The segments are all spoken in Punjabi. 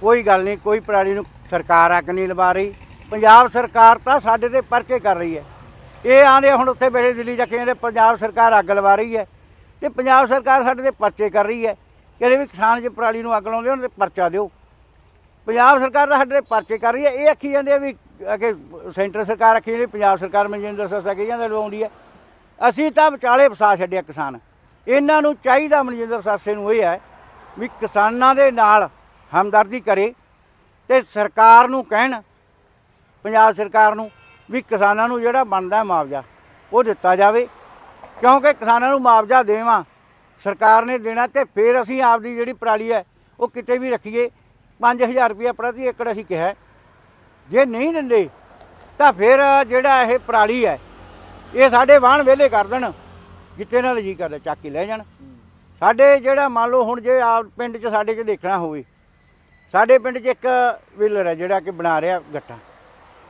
ਕੋਈ ਗੱਲ ਨਹੀਂ, ਕੋਈ ਪਰਾਲੀ ਨੂੰ ਸਰਕਾਰ ਅੱਗ ਨਹੀਂ ਲਵਾ ਰਹੀ। ਪੰਜਾਬ ਸਰਕਾਰ ਤਾਂ ਸਾਡੇ ਤੇ ਪਰਚੇ ਕਰ ਰਹੀ ਹੈ। ਇਹ ਆਂਦੇ ਹੁਣ ਉੱਥੇ ਬੈਠੇ ਦਿੱਲੀ ਜਾ ਕੇ ਕਹਿੰਦੇ ਪੰਜਾਬ ਸਰਕਾਰ ਅੱਗ ਲਵਾ ਰਹੀ ਹੈ। ਤੇ ਪੰਜਾਬ ਸਰਕਾਰ ਸਾਡੇ ਤੇ ਪਰਚੇ ਕਰ ਰਹੀ ਹੈ। ਕਹਿੰਦੇ ਵੀ ਕਿਸਾਨ ਜੇ ਪਰਾਲੀ ਨੂੰ ਅੱਗ ਲਾਉਂਦੇ ਉਹਨਾਂ ਤੇ ਪਰਚਾ ਦਿਓ। ਪੰਜਾਬ ਸਰਕਾਰ ਤਾਂ ਸਾਡੇ ਤੇ ਪਰਚੇ ਕਰ ਰਹੀ ਹੈ। ਇਹ ਆਖੀ ਜਾਂਦੇ ਆ ਵੀ ਕਿ ਸੈਂਟਰ ਸਰਕਾਰ ਆਖੀ ਜਾਂਦੀ ਪੰਜਾਬ ਸਰਕਾਰ ਮਨਜਿੰਦਰ ਸਸਾ ਕਹੀ ਜਾਂਦਾ ਲਵਾਉਂਦੀ ਹੈ। ਅਸੀਂ ਤਾਂ ਵਿਚਾਲੇ ਫਸਾ ਛੱਡਿਆ ਕਿਸਾਨ। ਇਹਨਾਂ ਨੂੰ ਚਾਹੀਦਾ ਮਨਜਿੰਦਰ ਸਾਸੇ ਨੂੰ ਇਹ ਹੈ ਵੀ ਕਿਸਾਨਾਂ ਦੇ ਨਾਲ ਹਮਦਰਦੀ ਕਰੇ ਤੇ ਸਰਕਾਰ ਨੂੰ ਕਹਿਣ, ਪੰਜਾਬ ਸਰਕਾਰ ਨੂੰ ਵੀ ਕਿਸਾਨਾਂ ਨੂੰ ਜਿਹੜਾ ਬਣਦਾ ਮੁਆਵਜ਼ਾ, ਉਹ ਦਿੱਤਾ ਜਾਵੇ। ਕਿਉਂਕਿ ਕਿਸਾਨਾਂ ਨੂੰ ਮੁਆਵਜ਼ਾ ਦੇਵਾਂ, ਸਰਕਾਰ ਨੇ ਦੇਣਾ ਤੇ ਫਿਰ ਅਸੀਂ ਆਪਦੀ ਜਿਹੜੀ ਪਰਾਲੀ ਹੈ, ਉਹ ਕਿਤੇ ਵੀ ਰੱਖੀਏ। 5000 ਰੁਪਏ ਪ੍ਰਤੀ ਏਕੜ ਅਸੀਂ ਕਿਹਾ ਜੇ ਨਹੀਂ ਦਿੰਦੇ, ਤਾਂ ਫਿਰ ਜਿਹੜਾ ਇਹ ਪਰਾਲੀ ਹੈ, ਇਹ ਸਾਡੇ ਵਾਹਣ ਵਿਹਲੇ ਕਰ ਦੇਣ, ਜਿੱਥੇ ਨਾਲ ਜੀ ਕਰਦਾ, ਚੱਕ ਕੇ ਲੈ ਜਾਣ। ਸਾਡੇ ਜਿਹੜਾ ਮੰਨ ਲਓ ਹੁਣ ਜੇ ਆਪ ਪਿੰਡ 'ਚ ਸਾਡੇ 'ਚ ਦੇਖਣਾ ਹੋਵੇ ਸਾਡੇ ਪਿੰਡ 'ਚ ਇੱਕ ਵੇਲਰ ਹੈ ਜਿਹੜਾ ਕਿ ਬਣਾ ਰਿਹਾ ਗੱਟਾ।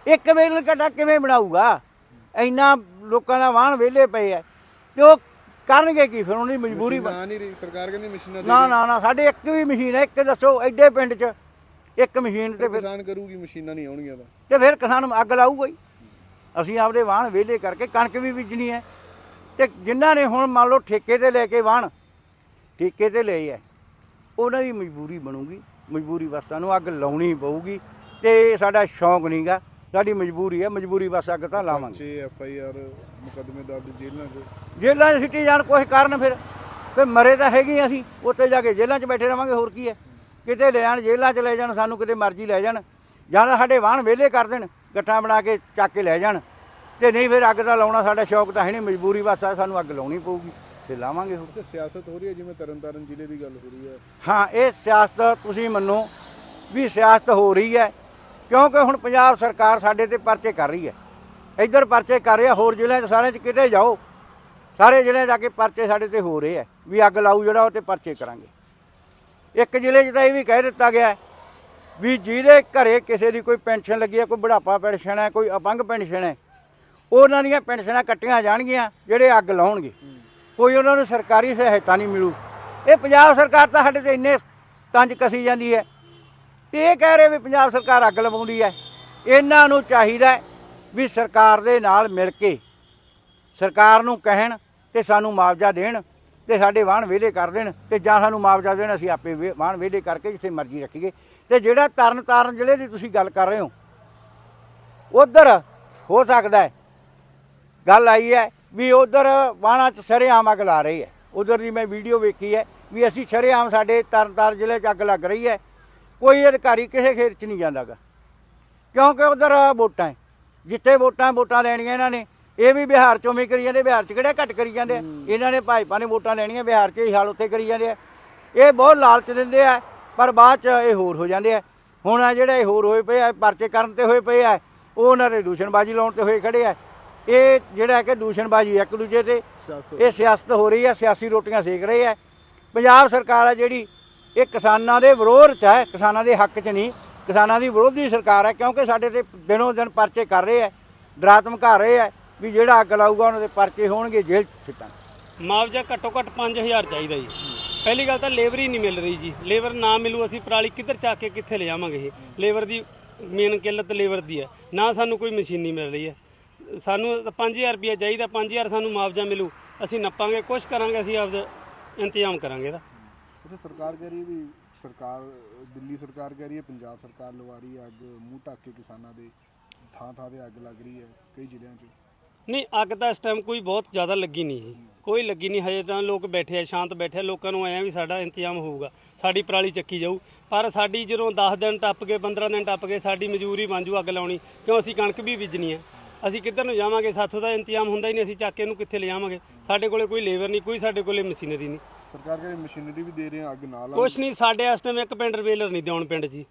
ਇੱਕ ਵੇਲਰ ਗੱਟਾ ਕਿਵੇਂ ਬਣਾਊਗਾ? ਇੰਨਾ ਲੋਕਾਂ ਦਾ ਵਾਹਣ ਵਿਹਲੇ ਪਏ ਆ। ਤੇ ਉਹ ਕਰਨਗੇ ਕੀ? ਫਿਰ ਉਹਨਾਂ ਦੀ ਮਜਬੂਰੀ ਨਾ ਨਹੀਂ ਰਹੀ ਸਰਕਾਰ ਕਹਿੰਦੀ ਮਸ਼ੀਨਾਂ ਦੇ ਨਾ ਨਾ ਨਾ ਸਾਡੇ ਇੱਕ ਵੀ ਮਸ਼ੀਨ ਹੈ ਇੱਕ ਦੱਸੋ ਐਡੇ ਪਿੰਡ 'ਚ ਇੱਕ ਮਸ਼ੀਨ ਤੇ ਫਿਰ ਕਿਸਾਨ ਕਰੂਗੀ ਮਸ਼ੀਨਾਂ ਨਹੀਂ ਆਉਣਗੀਆਂ ਤਾਂ। ਤੇ ਫਿਰ ਕਿਸਾਨ ਅੱਗ ਲਾਊਗਾ ਹੀ। ਅਸੀਂ ਆਪਦੇ ਵਾਹਣ ਵਿਹਲੇ ਕਰਕੇ ਕਣਕ ਵੀ ਬੀਜਣੀ ਹੈ। ਤੇ ਜਿਨ੍ਹਾਂ ਨੇ ਹੁਣ ਮੰਨ ਲਓ ਠੇਕੇ ਤੇ ਲੈ ਕੇ ਵਾਹਣ ਠੇਕੇ ਤੇ ਲਏ ਹੈ ਉਹਨਾਂ ਦੀ ਮਜਬੂਰੀ ਬਣੂਗੀ। ਮਜਬੂਰੀ ਵਸਾਂ ਨੂੰ ਅੱਗ ਲਾਉਣੀ ਪਊਗੀ ਤੇ ਸਾਡਾ ਸ਼ੌਂਕ ਨਹੀਂਗਾ। ਸਾਡੀ ਮਜਬੂਰੀ ਹੈ ਮਜਬੂਰੀ ਵਸ ਅੱਗ ਤਾਂ ਲਾਵਾਂਗੇ। 6 ਐਫ ਆਈ ਆਰ ਮੁਕੱਦਮੇ ਦਰਜ ਜੇਲ੍ਹਾਂ 'ਚ। ਜੇਲ੍ਹਾਂ 'ਚ ਸਿੱਟੀ ਜਾਣ ਕੁਛ ਕਰਨ ਫਿਰ। ਫਿਰ ਮਰੇ ਤਾਂ ਹੈਗੇ ਅਸੀਂ ਉੱਥੇ ਜਾ ਕੇ ਜੇਲ੍ਹਾਂ 'ਚ ਬੈਠੇ ਰਵਾਂਗੇ ਹੋਰ ਕੀ ਹੈ। ਕਿਤੇ ਲੈ ਜਾਣ ਜੇਲ੍ਹਾਂ 'ਚ ਲੈ ਜਾਣ ਸਾਨੂੰ ਕਿਤੇ ਮਰਜ਼ੀ ਲੈ ਜਾਣ। ਜਾਂ ਤਾਂ ਸਾਡੇ ਵਾਹਣ ਵਿਹਲੇ ਕਰ ਦੇਣ ਗੱਠਾਂ ਬਣਾ ਕੇ ਚੱਕ ਕੇ ਲੈ ਜਾਣ। ਤੇ ਨਹੀਂ ਫਿਰ ਅੱਗ ਦਾ ਲਾਉਣਾ ਸਾਡਾ ਸ਼ੌਕ ਤਾਂ ਹੈ ਨਹੀਂ ਮਜਬੂਰੀ ਬਸ ਆ ਸਾਨੂੰ ਅੱਗ ਲਾਉਣੀ ਪਊਗੀ। ਤੇ ਲਾਵਾਂਗੇ ਹੋਰ ਤੇ ਸਿਆਸਤ ਹੋ ਰਹੀ ਹੈ ਜਿਵੇਂ ਤਰਨਤਾਰਨ ਜ਼ਿਲ੍ਹੇ ਦੀ ਗੱਲ ਹੋ ਰਹੀ ਹੈ। ਹਾਂ ਇਹ ਸਿਆਸਤ ਤੁਸੀਂ ਮੰਨੋ ਵੀ ਸਿਆਸਤ ਹੋ ਰਹੀ ਹੈ ਕਿਉਂਕਿ ਹੁਣ ਪੰਜਾਬ ਸਰਕਾਰ ਸਾਡੇ ਤੇ ਪਰਚੇ ਕਰ ਰਹੀ ਹੈ। ਇੱਧਰ ਪਰਚੇ ਕਰ ਰਿਹਾ ਹੋਰ ਜ਼ਿਲ੍ਹਿਆਂ 'ਚ ਸਾਰਿਆਂ 'ਚ ਕਿਤੇ ਜਾਓ ਸਾਰੇ ਜ਼ਿਲ੍ਹਿਆਂ 'ਚ ਜਾ ਕੇ ਪਰਚੇ ਸਾਡੇ ਤੇ ਹੋ ਰਹੇ ਆ ਵੀ ਅੱਗ ਲਾਊ ਜਿਹੜਾ ਉਹ ਤੇ ਪਰਚੇ ਕਰਾਂਗੇ। ਇੱਕ ਜ਼ਿਲ੍ਹੇ 'ਚ ਤਾਂ ਇਹ ਵੀ ਕਹਿ ਦਿੱਤਾ ਗਿਆ ਹੈ ਵੀ ਜਿਹਦੇ ਘਰੇ ਕਿਸੇ ਦੀ ਕੋਈ ਪੈਨਸ਼ਨ ਲੱਗੀ ਹੈ ਕੋਈ ਬੁਢਾਪਾ ਪੈਨਸ਼ਨ ਹੈ ਕੋਈ ਅਪੰਗ ਪੈਨਸ਼ਨ ਹੈ ਉਹਨਾਂ ਦੀਆਂ ਪੈਨਸ਼ਨਾਂ ਕੱਟੀਆਂ ਜਾਣਗੀਆਂ ਜਿਹੜੇ ਅੱਗ ਲਾਉਣਗੇ। ਕੋਈ ਉਹਨਾਂ ਨੂੰ ਸਰਕਾਰੀ ਸਹਾਇਤਾ ਨਹੀਂ ਮਿਲੂ। ਇਹ ਪੰਜਾਬ ਸਰਕਾਰ ਤਾਂ ਸਾਡੇ ਤੇ ਇੰਨੇ ਤੰਜ ਕਸੀ ਜਾਂਦੀ ਹੈ। ਤੇ ਇਹ ਕਹਿ ਰਹੇ ਵੀ ਪੰਜਾਬ ਸਰਕਾਰ ਅੱਗ ਲਵਾਉਂਦੀ ਹੈ। ਇਹਨਾਂ ਨੂੰ ਚਾਹੀਦਾ ਵੀ ਸਰਕਾਰ ਦੇ ਨਾਲ ਮਿਲ ਕੇ ਸਰਕਾਰ ਨੂੰ ਕਹਿਣ ਤੇ ਸਾਨੂੰ ਮੁਆਵਜ਼ਾ ਦੇਣ ਤੇ ਸਾਡੇ ਵਾਹਣ ਵਿਹਲੇ ਕਰ ਦੇਣ ਤੇ ਜਾਂ ਸਾਨੂੰ ਮੁਆਵਜ਼ਾ ਦੇਣ, ਅਸੀਂ ਆਪੇ ਵੇ- ਵਾਹਣ ਵਿਹਲੇ ਕਰਕੇ ਜਿੱਥੇ ਮਰਜ਼ੀ ਰੱਖੀਏ। ਤੇ ਜਿਹੜਾ ਤਰਨ ਤਾਰਨ ਜ਼ਿਲ੍ਹੇ ਦੀ ਤੁਸੀਂ ਗੱਲ ਕਰ ਰਹੇ ਹੋ, ਉਧਰ ਹੋ ਸਕਦਾ ਹੈ। ਗੱਲ ਆਈ ਹੈ ਵੀ ਉਧਰ ਵਾਹਣਾਂ 'ਚ ਸਰੇਆਮ ਅੱਗ ਲਾ ਰਹੀ ਹੈ। ਉਧਰ ਦੀ ਮੈਂ ਵੀਡੀਓ ਵੇਖੀ ਹੈ ਵੀ ਅਸੀਂ ਸਰੇਆਮ ਸਾਡੇ ਤਰਨਤਾਰਨ ਜ਼ਿਲ੍ਹੇ 'ਚ ਅੱਗ ਲੱਗ ਰਹੀ ਹੈ। ਕੋਈ ਅਧਿਕਾਰੀ ਕਿਸੇ ਖੇਤ 'ਚ ਨਹੀਂ ਜਾਂਦਾਗਾ। ਕਿਉਂਕਿ ਉਧਰ ਵੋਟਾਂ ਜਿੱਥੇ ਵੋਟਾਂ ਵੋਟਾਂ ਲੈਣੀਆਂ ਇਹਨਾਂ ਨੇ ਇਹ ਵੀ ਬਿਹਾਰ ਚੋਂ ਵੀ ਕਰੀ ਜਾਂਦੇ ਬਿਹਾਰ 'ਚ ਕਿਹੜਾ ਘੱਟ ਕਰੀ ਜਾਂਦੇ ਇਹਨਾਂ ਨੇ ਭਾਜਪਾ ਨੇ ਵੋਟਾਂ ਲੈਣੀਆਂ ਬਿਹਾਰ 'ਚ ਹੀ ਹਾਲ ਉੱਥੇ ਕਰੀ ਜਾਂਦੇ ਆ। ਇਹ ਬਹੁਤ ਲਾਲਚ ਦਿੰਦੇ ਆ ਪਰ ਬਾਅਦ 'ਚ ਇਹ ਹੋਰ ਹੋ ਜਾਂਦੇ ਆ। ਹੁਣ ਆ ਜਿਹੜੇ ਹੋਰ ਹੋਏ ਪਏ ਆ ਪਰਚੇ ਕਰਨ ਤੇ ਹੋਏ ਪਏ ਆ ਉਹ ਉਹਨਾਂ ਦੇ ਦੂਸ਼ਣਬਾਜ਼ੀ ਲਾਉਣ ਤੇ ਹੋਏ ਖੜੇ ਆ। ਇਹ ਜਿਹੜਾ ਕਿ ਦੂਸ਼ਣਬਾਜ਼ੀ ਇੱਕ ਦੂਜੇ ਤੇ। ਇਹ ਸਿਆਸਤ ਹੋ ਰਹੀ ਹੈ ਸਿਆਸੀ ਰੋਟੀਆਂ ਸੇਕ ਰਹੇ ਹੈ। ਪੰਜਾਬ ਸਰਕਾਰ ਹੈ ਜਿਹੜੀ ਇਹ ਕਿਸਾਨਾਂ ਦੇ ਵਿਰੋਧ 'ਚ ਹੈ ਕਿਸਾਨਾਂ ਦੇ ਹੱਕ 'ਚ ਨਹੀਂ। ਕਿਸਾਨਾਂ ਦੀ ਵਿਰੋਧੀ ਸਰਕਾਰ ਹੈ ਕਿਉਂਕਿ ਸਾਡੇ ਤੇ ਦਿਨੋਂ ਦਿਨ ਪਰਚੇ ਕਰ ਰਹੇ ਹੈ ਡਰਾ ਧਮਕਾ ਰਹੇ ਹੈ ਵੀ ਜਿਹੜਾ ਅੱਗ ਲਾਊਗਾ ਉਹਨਾਂ ਦੇ ਪਰਚੇ ਹੋਣਗੇ ਜੇਲ੍ਹ 'ਚ ਸਿੱਟਾਂ ਮੁਆਵਜ਼ਾ ਘੱਟੋ ਘੱਟ 5000 ਚਾਹੀਦਾ ਜੀ। ਪਹਿਲੀ ਗੱਲ ਤਾਂ ਲੇਬਰ ਹੀ ਨਹੀਂ ਮਿਲ ਰਹੀ ਜੀ। ਲੇਬਰ ਨਾ ਮਿਲੂ ਅਸੀਂ ਪਰਾਲੀ ਕਿੱਧਰ ਚੱਕ ਕੇ ਕਿੱਥੇ ਲੈ ਜਾਵਾਂਗੇ ਇਹ? ਲੇਬਰ ਦੀ ਮੇਨ ਕਿੱਲਤ ਲੇਬਰ ਦੀ ਹੈ। ਨਾ ਸਾਨੂੰ ਕੋਈ ਮਸ਼ੀਨ ਨਹੀਂ ਮਿਲ ਰਹੀ ਹੈ। ਸਾਨੂੰ ਤਾਂ 5000 ਰੁਪਏ ਚਾਹੀਦਾ 5000 ਸਾਨੂੰ ਮੁਆਵਜ਼ਾ ਮਿਲੂ। ਅਸੀਂ ਨੱਪਾਂਗੇ ਕੁਛ ਕਰਾਂਗੇ ਅਸੀਂ ਆਪਦਾ ਇੰਤਜ਼ਾਮ ਕਰਾਂਗੇ ਇਹਦਾ। ਉੱਥੇ ਸਰਕਾਰ ਕਹਿ ਰਹੀ ਹੈ ਵੀ ਸਰਕਾਰ ਦਿੱਲੀ ਸਰਕਾਰ ਕਹਿ ਰਹੀ ਹੈ ਪੰਜਾਬ ਸਰਕਾਰ ਲਵਾ ਰਹੀ ਹੈ ਅੱਗ ਮੂੰਹ ਢੱਕ ਕੇ ਕਿਸਾਨਾਂ ਦੇ ਥਾਂ ਥਾਂ ਤੇ ਅੱਗ ਲੱਗ ਰਹੀ ਹੈ ਕਈ ਜ਼ਿਲ੍ਹਿਆਂ 'ਚ। ਨਹੀਂ ਅੱਗ ਤਾਂ ਇਸ ਟਾਈਮ ਕੋਈ ਬਹੁਤ ਜ਼ਿਆਦਾ ਲੱਗੀ ਨਹੀਂ ਜੀ। ਕੋਈ ਲੱਗੀ ਨਹੀਂ ਹਜੇ ਤਾਂ ਲੋਕ ਬੈਠੇ ਆ ਸ਼ਾਂਤ ਬੈਠੇ ਆ ਲੋਕਾਂ ਨੂੰ ਆਇਆ ਵੀ ਸਾਡਾ ਇੰਤਜ਼ਾਮ ਹੋਊਗਾ ਸਾਡੀ ਪਰਾਲੀ ਚੱਕੀ ਜਾਊ। ਪਰ ਸਾਡੀ ਜਦੋਂ 10 ਦਿਨ ਟੱਪ ਗਏ 15 ਦਿਨ ਟੱਪ ਗਏ ਸਾਡੀ ਮਜ਼ਦੂਰੀ ਬਣ ਜੂ ਅੱਗ ਲਾਉਣੀ ਕਿਉਂ ਅਸੀਂ ਕਣਕ ਵੀ ਬੀਜਣੀ ਹੈ? ਅਸੀਂ ਕਿੱਧਰ ਨੂੰ ਜਾਵਾਂਗੇ? ਸਾਥੋਂ ਦਾ ਇੰਤਜ਼ਾਮ ਹੁੰਦਾ ਹੀ ਨਹੀਂ ਅਸੀਂ ਚੱਕ ਕੇ ਇਹਨੂੰ ਕਿੱਥੇ ਲੈ ਜਾਵਾਂਗੇ? ਸਾਡੇ ਕੋਲੇ ਕੋਈ ਲੇਬਰ ਨਹੀਂ ਕੋਈ ਸਾਡੇ ਕੋਲੇ ਮਸ਼ੀਨਰੀ ਨਹੀਂ। ਸਰਕਾਰ ਕਹਿੰਦੀ ਮਸ਼ੀਨਰੀ ਵੀ ਦੇ ਰਹੇ ਆ ਅੱਗ ਨਾਲ ਕੁਛ ਨਹੀਂ ਸਾਡੇ ਇਸ ਟਾਈਮ ਇੱਕ ਪਿੰਡ ਰਵੇਲਰ ਨਹੀਂ ਦਿਉਣ ਪਿੰਡ 'ਚ ਜੀ।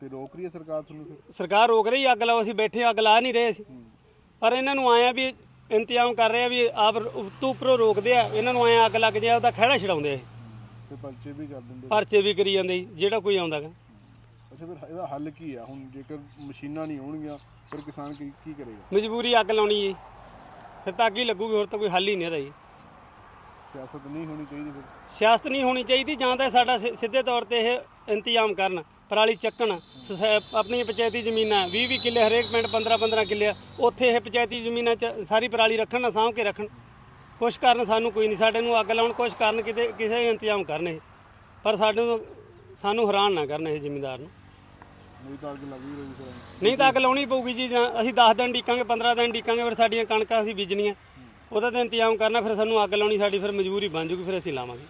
ਤੇ ਰੋਕ ਰਹੀ ਹੈ ਸਰਕਾਰ ਤੁਹਾਨੂੰ ਫਿਰ? ਸਰਕਾਰ ਰੋਕ ਰਹੀ ਅੱਗ ਲਾਓ ਅਸੀਂ ਬੈਠੇ ਅੱਗ ਲਾ ਨਹੀਂ ਰਹੇ ਅਸੀਂ। ਪਰ ਇਹਨਾਂ ਨੂੰ ਆਇਆ ਵੀ ਇੰਤਜ਼ਾਮ ਕਰ ਰਹੇ ਆ ਵੀ ਆਪ ਉੱਤੋਂ ਉੱਪਰੋਂ ਰੋਕਦੇ ਆ ਇਹਨਾਂ ਨੂੰ ਆਇਆ ਅੱਗ ਲੱਗ ਜਾਏ ਉਹਦਾ ਖਹਿੜਾ ਛਡਾਉਂਦੇ ਆ ਇਹ। ਤੇ ਪਰਚੇ ਵੀ ਕਰ ਦਿੰਦੇ। ਪਰਚੇ ਵੀ ਕਰੀ ਜਾਂਦੇ ਜੀ, ਜਿਹੜਾ ਕੋਈ ਆਉਂਦਾ ਗਾ। ਅੱਛਾ ਫਿਰ ਇਹਦਾ ਹੱਲ ਕੀ ਆ? ਹੁਣ ਜੇਕਰ ਮਸ਼ੀਨਾਂ ਨਹੀਂ ਆਉਣਗੀਆਂ ਫਿਰ ਕਿਸਾਨ ਕੀ ਕੀ ਕਰੇਗਾ? ਮਜਬੂਰੀ ਅੱਗ ਲਾਉਣੀ ਜੀ। ਫਿਰ ਤਾਂ ਅੱਗ ਹੀ ਲੱਗੂਗੀ ਹੋਰ ਤਾਂ ਕੋਈ ਹੱਲ ਹੀ ਨਹੀਂ ਇਹਦਾ ਜੀ। ਸਿਆਸਤ ਨਹੀਂ ਹੋਣੀ ਚਾਹੀਦੀ ਫਿਰ? ਸਿਆਸਤ ਨਹੀਂ ਹੋਣੀ ਚਾਹੀਦੀ ਜਾਂ ਤਾਂ ਸਾਡਾ ਸਿ- ਸਿੱਧੇ ਤੌਰ ਤੇ ਇਹ ਇੰਤਜ਼ਾਮ ਕਰਨ ਪਰਾਲੀ ਚੱਕਣ। ਸੋਸਾਇ- ਆਪਣੀ ਪੰਚਾਇਤੀ ਜ਼ਮੀਨਾਂ 20 20 ਕਿੱਲੇ ਹਰੇਕ ਪਿੰਡ 15 15 ਕਿੱਲੇ। ਆ, ਉੱਥੇ ਇਹ ਪੰਚਾਇਤੀ ਜ਼ਮੀਨਾਂ 'ਚ ਸਾਰੀ ਪਰਾਲੀ ਰੱਖਣ ਨਾ ਸਾਂਭ ਕੇ ਰੱਖਣ। ਕੁਛ ਕਾਰਨ ਸਾਨੂੰ ਕੋਈ ਨਹੀਂ ਸਾਡੇ ਨੂੰ ਅੱਗ ਲਾਉਣ ਕੁਛ ਕਾਰਨ ਕਿਤੇ ਕਿਸੇ ਇੰਤਜ਼ਾਮ ਕਰਨ ਇਹ। ਪਰ ਸਾਨੂੰ ਸਾਨੂੰ ਹੈਰਾਨ ਨਾ ਕਰਨ ਇਹ ਜ਼ਿਮੀਂਦਾਰ ਨੂੰ। ਨਹੀਂ ਤਾਂ ਅੱਗ ਲੱਗ ਹੀ ਰਹੀ ਫਿਰ। ਨਹੀਂ ਤਾਂ ਅੱਗ ਲਾਉਣੀ ਪਊਗੀ ਜੀ ਜਾਂ ਅਸੀਂ 10 ਦਿਨ ਡੀਕਾਂਗੇ 15 ਦਿਨ ਡੀਕਾਂਗੇ ਫਿਰ ਸਾਡੀਆਂ ਕਣਕਾਂ ਅਸੀਂ ਬੀਜਣੀਆਂ। ਉਹਦਾ ਤਾਂ ਇੰਤਜ਼ਾਮ ਕਰਨਾ ਫਿਰ ਸਾਨੂੰ ਅੱਗ ਲਾਉਣੀ ਸਾਡੀ ਫਿਰ ਮਜਬੂਰੀ ਬਣ ਜੂਗੀ ਫਿਰ ਅਸੀਂ ਲਾਵਾਂਗੇ।